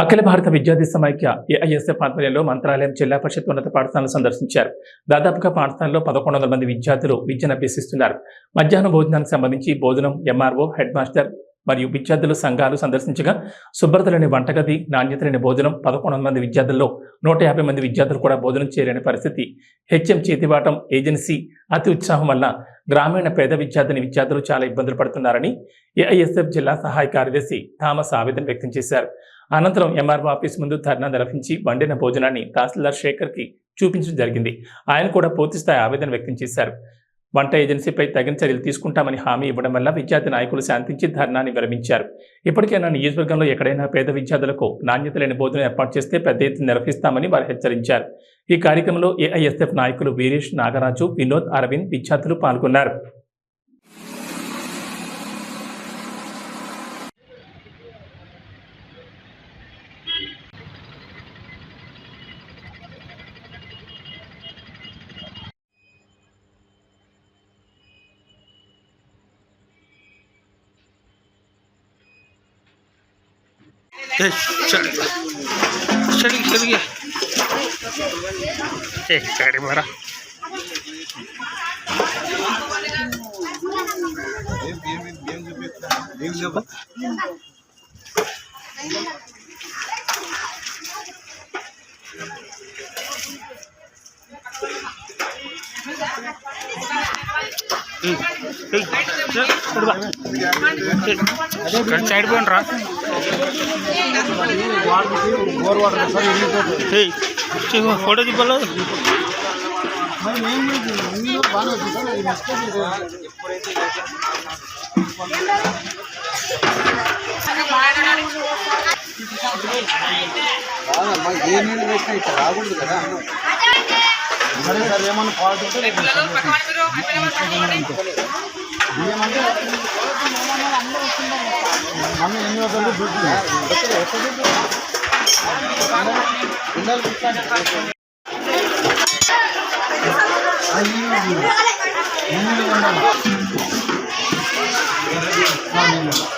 అఖిల భారత విద్యార్థి సమైక్య ఏఐఎస్ఎఫ్ ఆధ్వర్యంలో మంత్రాలయం జిల్లా పరిషత్ ఉన్నత పాఠశాలను సందర్శించారు. దాదాపుగా పాఠశాలలో పదకొండు వందల మంది విద్యార్థులు విద్యను అభ్యసిస్తున్నారు. మధ్యాహ్న భోజనానికి సంబంధించి భోజనం ఎంఆర్ఓ హెడ్ మాస్టర్ మరియు విద్యార్థుల సంఘాలు సందర్శించగా శుభ్రత లేని వంటగది నాణ్యత లేని భోజనం పదకొండు వందల మంది విద్యార్థుల్లో నూట యాభై మంది విద్యార్థులు కూడా భోజనం చేయలేని పరిస్థితి. హెచ్ఎం చేతివాటం ఏజెన్సీ అతి ఉత్సాహం వల్ల గ్రామీణ పేద విద్యార్థిని విద్యార్థులు చాలా ఇబ్బందులు పడుతున్నారని ఏఐఎస్ఎఫ్ జిల్లా సహాయ కార్యదర్శి థామస్ ఆవేదన వ్యక్తం చేశారు. అనంతరం ఎంఆర్ఓ ఆఫీస్ ముందు ధర్నా నిర్వహించి వండిన భోజనాన్ని తహసీల్దార్ శేఖర్కి చూపించడం జరిగింది. ఆయన కూడా పూర్తిస్థాయి ఆవేదన వ్యక్తం చేశారు. వంట ఏజెన్సీపై తగిన చర్యలు తీసుకుంటామని హామీ ఇవ్వడం వల్ల విద్యార్థి నాయకులు శాంతించి ధర్నాన్ని విరమించారు. ఇప్పటికైనా నియోజకవర్గంలో ఎక్కడైనా పేద విద్యార్థులకు నాణ్యత లేని భోజనం ఏర్పాటు చేస్తే పెద్ద ఎత్తున నిర్వహిస్తామని వారు హెచ్చరించారు. ఈ కార్యక్రమంలో ఏఐఎస్ఎఫ్ నాయకులు వీరేష్ నాగరాజు వినోద్ అరవింద్ విద్యార్థులు పాల్గొన్నారు. ए, चल चल चल गया ए गाड़ी मारा ఫ్రంట్ సైడ్ పోండి రా. ఫోటో తిప్పాలి ఏమేమి వేసినా ఇట్లా రాకూడదు కదా సరే సరే ఏమన్నా పాల్గొంటే మన ఎన్ని రోజులు అయ్యో.